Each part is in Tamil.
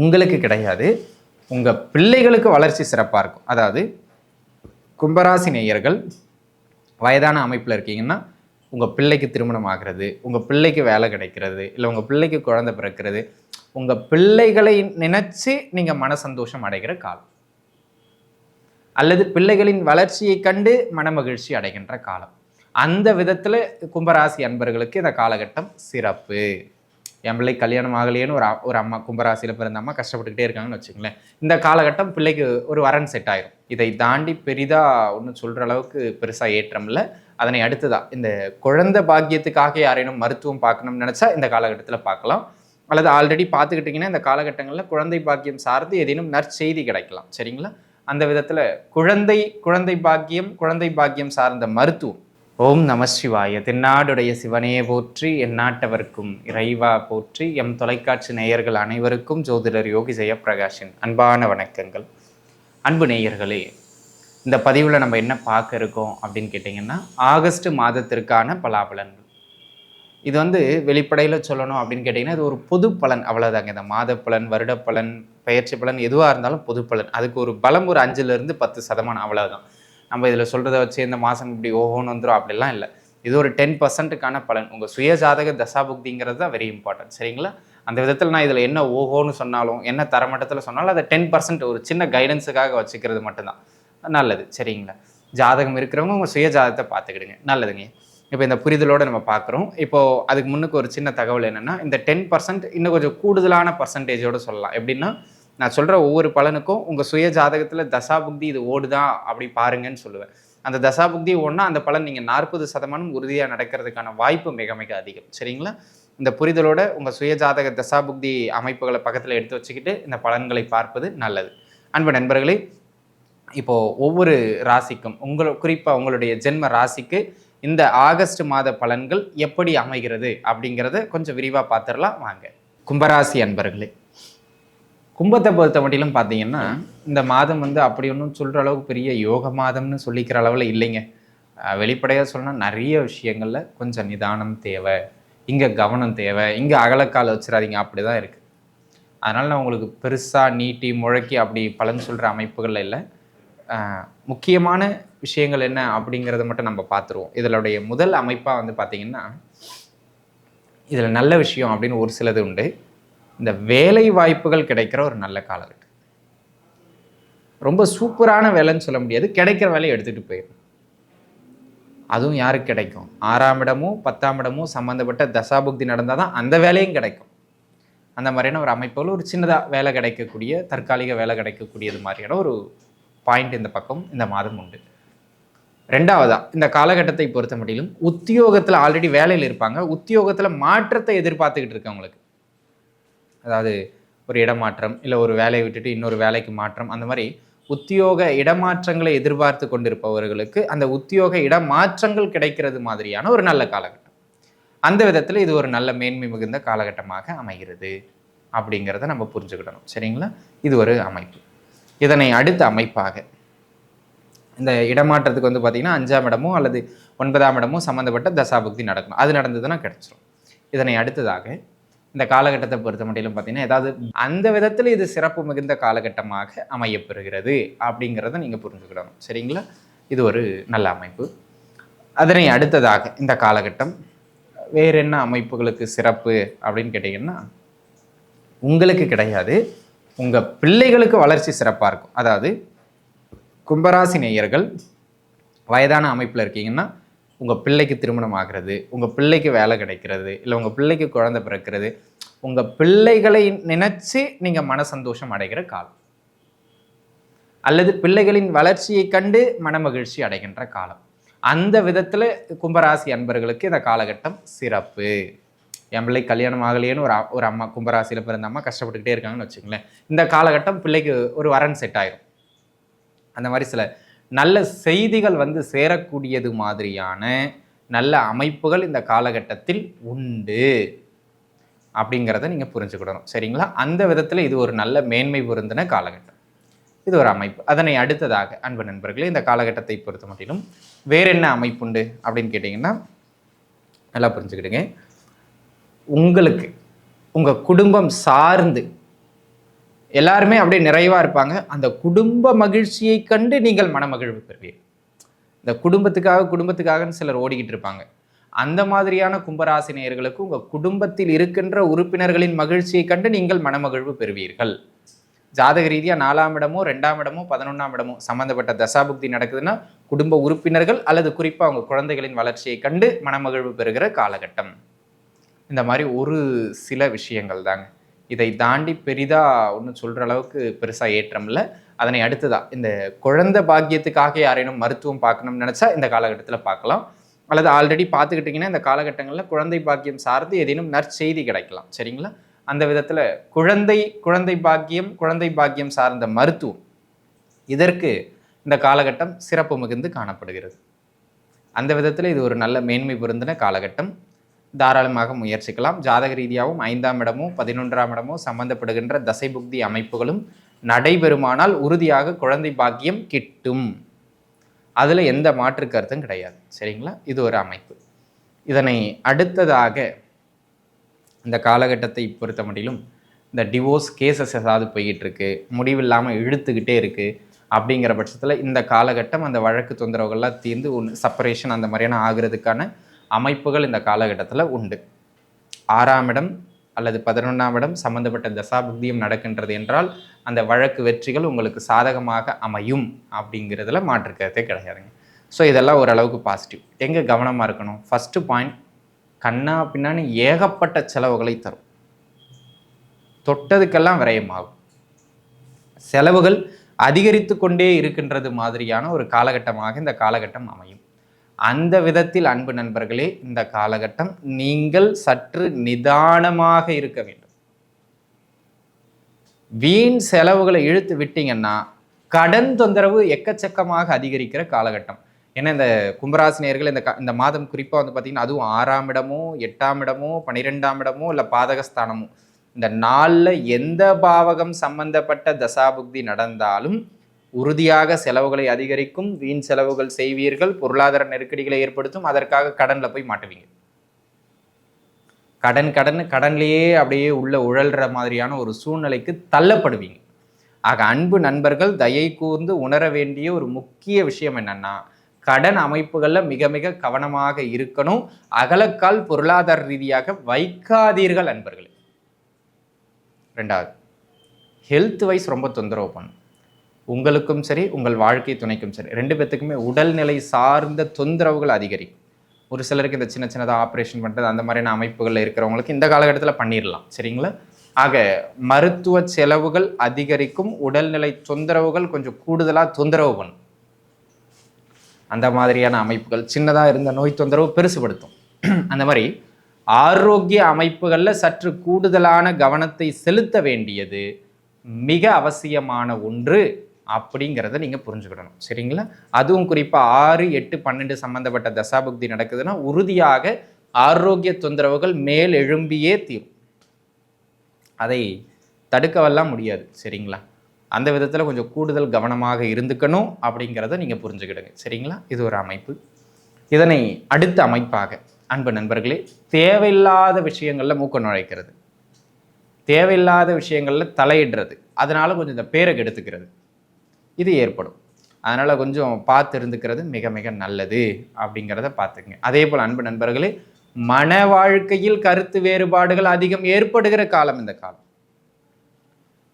உங்களுக்கு கிடையாது. உங்கள் பிள்ளைகளுக்கு வளர்ச்சி சிறப்பாக இருக்கும். அதாவது கும்பராசி நேயர்கள் வயதான அமைப்பில் இருக்கீங்கன்னா உங்கள் பிள்ளைக்கு திருமணம் ஆகிறது உங்கள் பிள்ளைக்கு வேலை கிடைக்கிறது இல்லை உங்கள் பிள்ளைக்கு குழந்தை பிறக்கிறது உங்கள் பிள்ளைகளை நினச்சி நீங்கள் மன சந்தோஷம் அடைகிற காலம். அல்லது பிள்ளைகளின் வளர்ச்சியை கண்டு மனமகிழ்ச்சி அடைகின்ற காலம். அந்த விதத்தில் கும்பராசி அன்பர்களுக்கு இந்த காலகட்டம் சிறப்பு. என் பிள்ளை கல்யாணம் ஆகலையேன்னு ஒரு ஒரு அம்மா கும்பராசியில் பிறந்த அம்மா கஷ்டப்பட்டுக்கிட்டே இருக்காங்கன்னு வச்சுங்களேன் இந்த காலகட்டம் பிள்ளைக்கு ஒரு வரன் செட் ஆயிரும். இதை தாண்டி பெரிதாக ஒன்றும் சொல்கிற அளவுக்கு பெருசாக ஏற்றம் இல்லை அதனை அடுத்ததாக இந்த குழந்தை பாக்கியத்துக்காக யாரேனும் மருத்துவம் பார்க்கணும்னு நினச்சா இந்த காலகட்டத்தில் பார்க்கலாம். அல்லது ஆல்ரெடி பார்த்துக்கிட்டிங்கன்னா இந்த காலகட்டங்களில் குழந்தை பாக்கியம் சார்ந்து ஏதேனும் நற்செய்தி கிடைக்கலாம். சரிங்களா? அந்த விதத்தில் குழந்தை குழந்தை பாக்கியம் குழந்தை பாக்கியம் சார்ந்த மருத்துவம் ஓம் நம சிவாய. தென்னாடுடைய சிவனையே போற்றி என் நாட்டவர்க்கும் இறைவா போற்றி எம் தொலைக்காட்சி நேயர்கள் அனைவருக்கும் ஜோதிடர் யோகி ஜெயப்பிரகாஷின் அன்பான வணக்கங்கள். அன்பு நேயர்களே இந்த பதிவில் நம்ம என்ன பார்க்க இருக்கோம் அப்படின்னு கேட்டிங்கன்னா ஆகஸ்ட் மாதத்திற்கான பலாபலன்கள். இது வந்து வெளிப்படையில் சொல்லணும் அப்படின்னு கேட்டிங்கன்னா இது ஒரு பொது பலன் அவ்வளோதாங்க இந்த மாத பலன் வருட பலன் பயிற்சி பலன் எதுவாக இருந்தாலும் பொது பலன். அதுக்கு ஒரு பலம் ஒரு அஞ்சுலேருந்து பத்து சதமானம் அவ்வளோதான் நம்ம இதில் சொல்கிறத வச்சு இந்த மாதம் இப்படி ஓஹோன்னு வந்துடும் அப்படிலாம் இல்லை. இது ஒரு டென் பர்சன்ட்டுக்கான பலன். உங்கள் சுய ஜாதக தசாபுக்திங்கிறது தான் வெரி இம்பார்ட்டன்ட் சரிங்களா? அந்த விதத்தில் நான் இதில் என்ன ஓஹோன்னு சொன்னாலும் என்ன தரமட்டத்தில் சொன்னாலும் அதை டென் பர்சன்ட் ஒரு சின்ன கைடன்ஸுக்காக வச்சுக்கிறது மட்டும்தான். நல்லது. சரிங்களா? ஜாதகம் இருக்கிறவங்க உங்கள் சுய ஜாதகத்தை பார்த்துக்கிடுங்க. நல்லதுங்க. இப்போ இந்த புரிதலோடு நம்ம பார்க்குறோம். இப்போது அதுக்கு முன்னுக்கு ஒரு சின்ன தகவல் என்னென்னா இந்த டென் பர்சன்ட் இன்னும் கொஞ்சம் கூடுதலான பர்சன்டேஜோடு சொல்லலாம். எப்படின்னா நான் சொல்கிற ஒவ்வொரு பலனுக்கும் உங்கள் சுய ஜாதகத்தில் தசாபுக்தி இது ஓடுதான் அப்படி பாருங்கன்னு சொல்லுவேன். அந்த தசாபுக்தி ஓடுனா அந்த பலன் நீங்கள் நாற்பது சதமானம் உறுதியாக நடக்கிறதுக்கான வாய்ப்பு மிக மிக அதிகம். சரிங்களா? இந்த புரிதலோட உங்கள் சுய ஜாதக தசாபுக்தி அமைப்புகளை பக்கத்தில் எடுத்து வச்சுக்கிட்டு இந்த பலன்களை பார்ப்பது நல்லது. அன்பு நண்பர்களே இப்போது ஒவ்வொரு ராசிக்கும் உங்கள் குறிப்பாக உங்களுடைய ஜென்ம ராசிக்கு இந்த ஆகஸ்ட் மாத பலன்கள் எப்படி அமைகிறது அப்படிங்கிறத கொஞ்சம் விரிவாக பார்த்துடலாம். வாங்க. கும்பராசி அன்பர்களே கும்பத்தை பொறுத்த மட்டிலும் பார்த்தீங்கன்னா இந்த மாதம் வந்து அப்படி ஒன்றும் சொல்கிற அளவுக்கு பெரிய யோக மாதம்னு சொல்லிக்கிற அளவில் இல்லைங்க. வெளிப்படையாக சொன்னால் நிறைய விஷயங்களில் கொஞ்சம் நிதானம் தேவை. இங்கே கவனம் தேவை. இங்கே அகலக்கால் வச்சிடாதீங்க அப்படி தான் இருக்குது அதனால் நான் உங்களுக்கு பெருசாக நீட்டி முழக்கி அப்படி பலன் சொல்கிற அமைப்புகள் இல்லை. முக்கியமான விஷயங்கள் என்ன அப்படிங்கிறத மட்டும் நம்ம பார்த்துருவோம் இதனுடைய முதல் அமைப்பாக வந்து பார்த்திங்கன்னா இதில் நல்ல விஷயம் அப்படின்னு ஒரு சிலது உண்டு. இந்த வேலை வாய்ப்புகள் கிடைக்கிற ஒரு நல்ல காலகட்டம் ரொம்ப சூப்பரான வேலைன்னு சொல்ல முடியாது. கிடைக்கிற வேலையை எடுத்துகிட்டு போயிடும் அதுவும் யாருக்கு கிடைக்கும்? ஆறாம் இடமும் பத்தாம் இடமும் சம்மந்தப்பட்ட தசாபுக்தி நடந்தால் தான் அந்த வேலையும் கிடைக்கும். அந்த மாதிரியான ஒரு அமைப்புகள் ஒரு சின்னதாக வேலை கிடைக்கக்கூடிய தற்காலிக வேலை கிடைக்கக்கூடியது மாதிரியான ஒரு பாயிண்ட் இந்த பக்கம் இந்த மாதம் உண்டு. ரெண்டாவதா இந்த காலகட்டத்தை பொறுத்த முடியலும் உத்தியோகத்தில் ஆல்ரெடி வேலையில் இருப்பாங்க. உத்தியோகத்தில் மாற்றத்தை எதிர்பார்த்துக்கிட்டு இருக்கவங்களுக்கு அதாவது ஒரு இடமாற்றம் இல்லை ஒரு வேலையை விட்டுட்டு இன்னொரு வேலைக்கு மாற்றம் அந்த மாதிரி உத்தியோக இடமாற்றங்களை எதிர்பார்த்து கொண்டிருப்பவர்களுக்கு அந்த உத்தியோக இடமாற்றங்கள் கிடைக்கிறது மாதிரியான ஒரு நல்ல காலகட்டம். அந்த விதத்தில் இது ஒரு நல்ல மேன்மை மிகுந்த காலகட்டமாக அமைகிறது அப்படிங்கிறத நம்ம புரிஞ்சுக்கிடணும். சரிங்களா? இது ஒரு அமைப்பு. இதனை அடுத்த அமைப்பாக இந்த இடமாற்றத்துக்கு வந்து பார்த்திங்கன்னா அஞ்சாம் இடமோ அல்லது ஒன்பதாம் இடமோ சம்மந்தப்பட்ட தசாபுக்தி நடக்கணும் அது நடந்ததுன்னா கிடச்சிரும். இதனை அடுத்ததாக இந்த காலகட்டத்தை பொறுத்த மட்டிலும் பார்த்தீங்கன்னா ஏதாவது அந்த விதத்தில் இது சிறப்பு மிகுந்த காலகட்டமாக அமையப்பெறுகிறது அப்படிங்கிறத நீங்கள் புரிஞ்சுக்கிடணும். சரிங்களா? இது ஒரு நல்ல அமைப்பு. அதனை அடுத்ததாக இந்த காலகட்டம் வேற என்ன அமைப்புகளுக்கு சிறப்பு அப்படின்னு கேட்டிங்கன்னா உங்களுக்கு கிடையாது. உங்கள் பிள்ளைகளுக்கு வளர்ச்சி சிறப்பாக இருக்கும். அதாவது கும்பராசி நேயர்கள் வயதான அமைப்பில் இருக்கீங்கன்னா உங்கள் பிள்ளைக்கு திருமணம் ஆகிறது உங்கள் பிள்ளைக்கு வேலை கிடைக்கிறது இல்லை உங்கள் பிள்ளைக்கு குழந்தை பிறக்கிறது உங்கள் பிள்ளைகளை நினச்சி நீங்கள் மன சந்தோஷம் அடைகிற காலம். அல்லது பிள்ளைகளின் வளர்ச்சியை கண்டு மனமகிழ்ச்சி அடைகின்ற காலம். அந்த விதத்தில் கும்பராசி அன்பர்களுக்கு இந்த காலகட்டம் சிறப்பு. என் பிள்ளை கல்யாணம் ஆகலையேன்னு ஒரு ஒரு அம்மா கும்பராசியில் பிறந்த அம்மா கஷ்டப்பட்டுக்கிட்டே இருக்காங்கன்னு வச்சுங்களேன் இந்த காலகட்டம் பிள்ளைக்கு ஒரு வரன் செட் ஆயிரும். அந்த மாதிரி சில நல்ல செய்திகள் வந்து சேரக்கூடியது மாதிரியான நல்ல அமைப்புகள் இந்த காலகட்டத்தில் உண்டு அப்படிங்கிறத நீங்கள் புரிஞ்சுக்கிடணும். சரிங்களா? அந்த விதத்தில் இது ஒரு நல்ல மேன்மை பொருந்தின காலகட்டம். இது ஒரு அமைப்பு. அதனை அடுத்ததாக அன்பு நண்பர்களே இந்த காலகட்டத்தை பொறுத்த மட்டிலும் வேற என்ன அமைப்புண்டு அப்படின்னு கேட்டிங்கன்னா நல்லா புரிஞ்சுக்கிடுங்க. உங்களுக்கு உங்கள் குடும்பம் சார்ந்து எல்லாருமே அப்படியே நிறைவாக இருப்பாங்க. அந்த குடும்ப மகிழ்ச்சியை கண்டு நீங்கள் மனமகிழ்வு பெறுவீர்கள். இந்த குடும்பத்துக்காக குடும்பத்துக்காகன்னு சிலர் ஓடிக்கிட்டு இருப்பாங்க. அந்த மாதிரியான கும்பராசி நேயர்களுக்கு உங்கள் குடும்பத்தில் இருக்கின்ற உறுப்பினர்களின் மகிழ்ச்சியை கண்டு நீங்கள் மனமகிழ்வு பெறுவீர்கள். ஜாதக ரீதியாக நாலாம் இடமோ ரெண்டாம் இடமோ பதினொன்றாம் இடமோ சம்மந்தப்பட்ட தசாபுக்தி நடக்குதுன்னா குடும்ப உறுப்பினர்கள் அல்லது குறிப்பாக அவங்க குழந்தைகளின் வளர்ச்சியை கண்டு மனமகிழ்வு பெறுகிற காலகட்டம். இந்த மாதிரி ஒரு சில விஷயங்கள் தாங்க. இதை தாண்டி பெரிதாக ஒன்றும் சொல்கிற அளவுக்கு பெருசாக ஏற்றம் இல்லை அதனை அடுத்ததாக இந்த குழந்தை பாக்கியத்துக்காக யாரேனும் மருத்துவம் பார்க்கணும்னு நினச்சா இந்த காலகட்டத்தில் பார்க்கலாம். அல்லது ஆல்ரெடி பார்த்துக்கிட்டிங்கன்னா இந்த காலகட்டங்களில் குழந்தை பாக்கியம் சார்ந்து ஏதேனும் நற்செய்தி கிடைக்கலாம். சரிங்களா? அந்த விதத்தில் குழந்தை குழந்தை பாக்கியம் குழந்தை பாக்கியம் சார்ந்த மருத்துவம். இதற்கு இந்த காலகட்டம் சிறப்பு மிகுந்து காணப்படுகிறது. அந்த விதத்தில் இது ஒரு நல்ல மேன்மை பொருந்தின காலகட்டம். தாராளமாக முயற்சிக்கலாம். ஜாதக ரீதியாகவும் ஐந்தாம் இடமோ பதினொன்றாம் இடமோ சம்பந்தப்படுகின்ற தசை புக்தி அமைப்புகளும் நடைபெறுமானால் உறுதியாக குழந்தை பாக்கியம் கிட்டும். அதில் எந்த மாற்று கருத்தும் கிடையாது. சரிங்களா? இது ஒரு அமைப்பு. இதனை அடுத்ததாக இந்த காலகட்டத்தை பொறுத்த மட்டிலும் இந்த டிவோர்ஸ் கேசஸ் ஏதாவது போய்கிட்டு இருக்கு முடிவில்லாமல் இழுத்துக்கிட்டே இருக்குது அப்படிங்கிற பட்சத்தில் இந்த காலகட்டம் அந்த வழக்கு தொந்தரவுகள்லாம் தீர்ந்து ஒன்று செப்பரேஷன் அந்த மாதிரியான ஆகிறதுக்கான அமைப்புகள் இந்த காலகட்டத்தில் உண்டு. ஆறாம் இடம் அல்லது பதினொன்றாம் இடம் சம்பந்தப்பட்ட தசாபுக்தியும் நடக்கின்றது என்றால் அந்த வழக்கு வெற்றிகள் உங்களுக்கு சாதகமாக அமையும் அப்படிங்கிறதுல மாற்றுக்கிறதே கிடையாதுங்க. ஸோ இதெல்லாம் ஓரளவுக்கு பாசிட்டிவ் எங்கே கவனமாக இருக்கணும்? ஃபஸ்ட்டு பாயிண்ட் கண்ணா பின்னான்னு ஏகப்பட்ட செலவுகளை தரும். தொட்டதுக்கெல்லாம் விரயமாகும். செலவுகள் அதிகரித்து கொண்டே இருக்கின்றது மாதிரியான ஒரு காலகட்டமாக இந்த காலகட்டம் அமையும். அந்த விதத்தில் அன்பு நண்பர்களே இந்த காலகட்டம் நீங்கள் சற்று நிதானமாக இருக்க வேண்டும். வீண் செலவுகளை இழுத்து விட்டீங்கன்னா கடன் தொந்தரவு எக்கச்சக்கமாக அதிகரிக்கிற காலகட்டம். ஏன்னா இந்த கும்பராசினியர்கள் இந்த இந்த மாதம் குறிப்பாக வந்து பார்த்திங்கன்னா அதுவும் ஆறாம் இடமோ எட்டாம் இடமோ பன்னிரெண்டாம் இடமோ இல்லை பாதகஸ்தானமோ இந்த நாளில் எந்த பாவகம் சம்பந்தப்பட்ட தசாபுக்தி நடந்தாலும் உறுதியாக செலவுகளை அதிகரிக்கும் வீண் செலவுகள் செய்வீர்கள் பொருளாதார நெருக்கடிகளை ஏற்படுத்தும் அதற்காக கடனில் போய் மாட்டுவீங்க. கடன் கடன் கடன்லேயே அப்படியே உள்ள உழல்ற மாதிரியான ஒரு சூழ்நிலைக்கு தள்ளப்படுவீங்க. ஆக அன்பு நண்பர்கள் தயை கூர்ந்து உணர வேண்டிய ஒரு முக்கிய விஷயம் என்னன்னா கடன் அமைப்புகளில் மிக மிக கவனமாக இருக்கணும். அகலக்கால் பொருளாதார ரீதியாக வைக்காதீர்கள் அன்பர்களே. ரெண்டாவது ஹெல்த் வைஸ் ரொம்ப தொந்தரவு பண்ணும் உங்களுக்கும் சரி உங்கள் வாழ்க்கை துணைக்கும் சரி. ரெண்டு பேத்துக்குமே உடல்நிலை சார்ந்த தொந்தரவுகள் அதிகரிக்கும். ஒரு சிலருக்கு இந்த சின்ன சின்னதாக ஆப்ரேஷன் பண்ணுறது அந்த மாதிரியான அமைப்புகளில் இருக்கிறவங்களுக்கு இந்த காலகட்டத்தில் பண்ணிடலாம். சரிங்களா? ஆக மருத்துவ செலவுகள் அதிகரிக்கும் உடல்நிலை தொந்தரவுகள் கொஞ்சம் கூடுதலாக தொந்தரவு பண்ணும். அந்த மாதிரியான அமைப்புகள் சின்னதாக இருந்த நோய் தொந்தரவு பெருசுபடுத்தும். அந்த மாதிரி ஆரோக்கிய அமைப்புகளில் சற்று கூடுதலான கவனத்தை செலுத்த வேண்டியது மிக அவசியமான ஒன்று. அப்படிங்கிறத நீங்கள் புரிஞ்சுக்கிடணும். சரிங்களா? அதுவும் குறிப்பாக ஆறு எட்டு பன்னெண்டு சம்மந்தப்பட்ட தசாபுக்தி நடக்குதுன்னா உறுதியாக ஆரோக்கிய தொந்தரவுகள் மேல் எழும்பியே தீரும். அதை தடுக்கவெல்லாம் முடியாது. சரிங்களா? அந்த விதத்தில் கொஞ்சம் கூடுதல் கவனமாக இருந்துக்கணும் அப்படிங்கிறத நீங்கள் புரிஞ்சுக்கிடுங்க. சரிங்களா? இது ஒரு அமைப்பு. இதனை அடுத்த அமைப்பாக அன்பு நண்பர்களே தேவையில்லாத விஷயங்களில் மூக்க நுழைக்கிறது. தேவையில்லாத விஷயங்களில் தலையிடுறது. அதனால் கொஞ்சம் இந்த பேரை கெடுத்துக்கிறது. இது ஏற்படும். அதனால் கொஞ்சம் பார்த்து இருந்துக்கிறது மிக மிக நல்லது அப்படிங்கிறத பார்த்துக்குங்க. அதே போல் அன்பு நண்பர்களே மன வாழ்க்கையில் கருத்து வேறுபாடுகள் அதிகம் ஏற்படுகிற காலம் இந்த காலம்.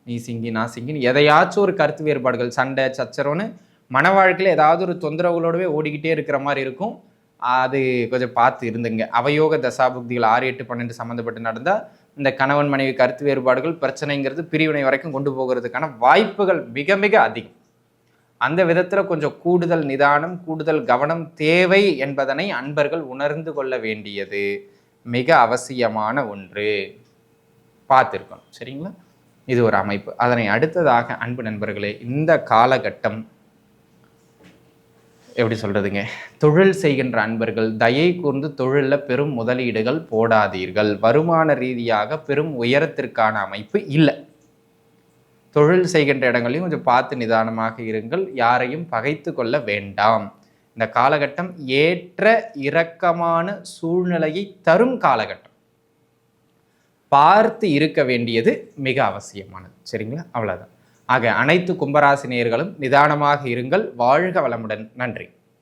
நீ சிங்கி நான் சிங்கின்னு எதையாச்சும் ஒரு கருத்து வேறுபாடுகள் சண்டை சச்சரவுன்னு மன வாழ்க்கையில் ஏதாவது ஒரு தொந்தரவுகளோடவே ஓடிக்கிட்டே இருக்கிற மாதிரி இருக்கும். அது கொஞ்சம் பார்த்து இருந்துங்க. அவயோக தசாபுக்திகள் ஆறு எட்டு பன்னெண்டு சம்மந்தப்பட்டு நடந்தால் இந்த கணவன் மனைவி கருத்து வேறுபாடுகள் பிரச்சனைங்கிறது பிரிவினை வரைக்கும் கொண்டு போகிறதுக்கான வாய்ப்புகள் மிக மிக அதிகம். அந்த விதத்தில் கொஞ்சம் கூடுதல் நிதானம் கூடுதல் கவனம் தேவை என்பதனை அன்பர்கள் உணர்ந்து கொள்ள வேண்டியது. மிக அவசியமான ஒன்று. பார்த்துருக்கணும் சரிங்களா? இது ஒரு அமைப்பு. அதனை அடுத்ததாக அன்பு நண்பர்களே இந்த காலகட்டம் எப்படி சொல்கிறதுங்க தொழில் செய்கின்ற அன்பர்கள் தயை கூர்ந்து தொழிலில் பெரும் முதலீடுகள் போடாதீர்கள். வருமான ரீதியாக பெரும் உயரத்திற்கான அமைப்பு இல்லை. தொழில் செய்கின்ற இடங்களையும் கொஞ்சம் பார்த்து நிதானமாக இருங்கள். யாரையும் பகைத்து கொள்ள வேண்டாம். இந்த காலகட்டம் ஏற்ற இரக்கமான சூழ்நிலையை தரும் காலகட்டம். பார்த்து இருக்க வேண்டியது மிக அவசியமானது. சரிங்களா? அவ்வளோதான் ஆக அனைத்து கும்பராசினியர்களும் நிதானமாக இருங்கள். வாழ்க வளமுடன். நன்றி.